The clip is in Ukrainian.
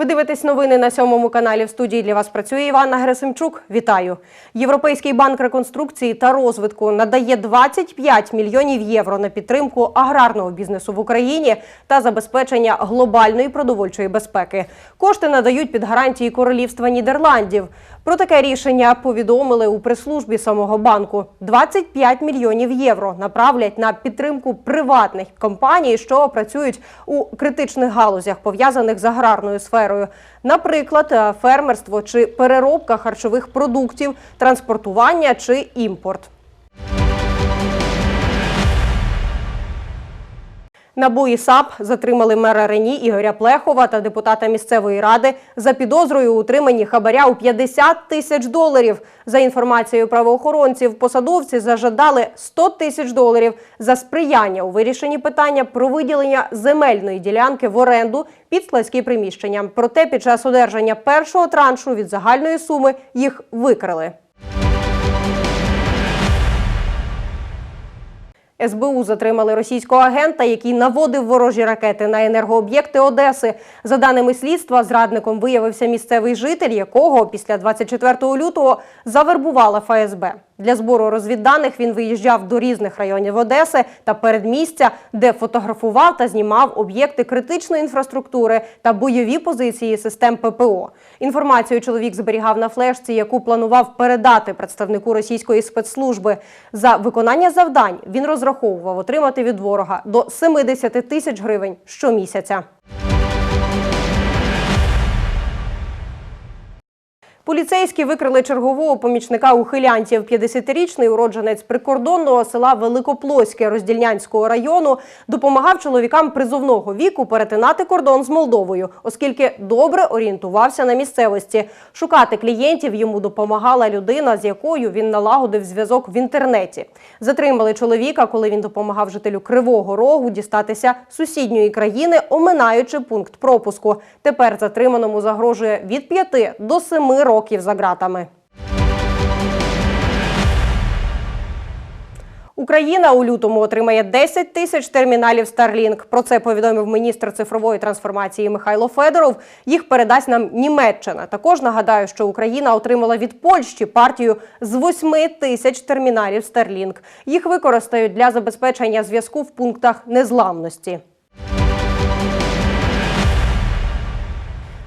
Ви дивитесь новини на сьомому каналі. В студії для вас працює Іванна Герасимчук. Вітаю. Європейський банк реконструкції та розвитку надає 25 мільйонів євро на підтримку аграрного бізнесу в Україні та забезпечення глобальної продовольчої безпеки. Кошти надають під гарантії королівства Нідерландів. Про таке рішення повідомили у прес-службі самого банку. 25 мільйонів євро направлять на підтримку приватних компаній, що працюють у критичних галузях, пов'язаних з аграрною сферою. Наприклад, е, фермерство чи переробка харчових продуктів, транспортування чи імпорт. НАБУ і САП затримали мера Рені Ігоря Плехова та депутата місцевої ради за підозрою у утриманні хабаря у 50 тисяч доларів. За інформацією правоохоронців, посадовці зажадали 100 тисяч доларів за сприяння у вирішенні питання про виділення земельної ділянки в оренду під складські приміщення. Проте під час одержання першого траншу від загальної суми їх викрили. СБУ затримали російського агента, який наводив ворожі ракети на енергооб'єкти Одеси. За даними слідства, зрадником виявився місцевий житель, якого після 24 лютого завербувала ФСБ. Для збору розвідданих він виїжджав до різних районів Одеси та передмістя, де фотографував та знімав об'єкти критичної інфраструктури та бойові позиції систем ППО. Інформацію чоловік зберігав на флешці, яку планував передати представнику російської спецслужби. За виконання завдань він розраховував отримати від ворога до 70 тисяч гривень щомісяця. Поліцейські викрили чергового помічника ухилянтів. 50-річний уродженець прикордонного села Великоплоське Роздільнянського району допомагав чоловікам призовного віку перетинати кордон з Молдовою, оскільки добре орієнтувався на місцевості. Шукати клієнтів йому допомагала людина, з якою він налагодив зв'язок в інтернеті. Затримали чоловіка, коли він допомагав жителю Кривого Рогу дістатися сусідньої країни, оминаючи пункт пропуску. Тепер затриманому загрожує від 5 до 7 років за ґратами. Україна у лютому отримає 10 тисяч терміналів Starlink. Про це повідомив міністр цифрової трансформації Михайло Федоров. Їх передасть нам Німеччина. Також нагадаю, що Україна отримала від Польщі партію з 8 тисяч терміналів Starlink. Їх використають для забезпечення зв'язку в пунктах незламності.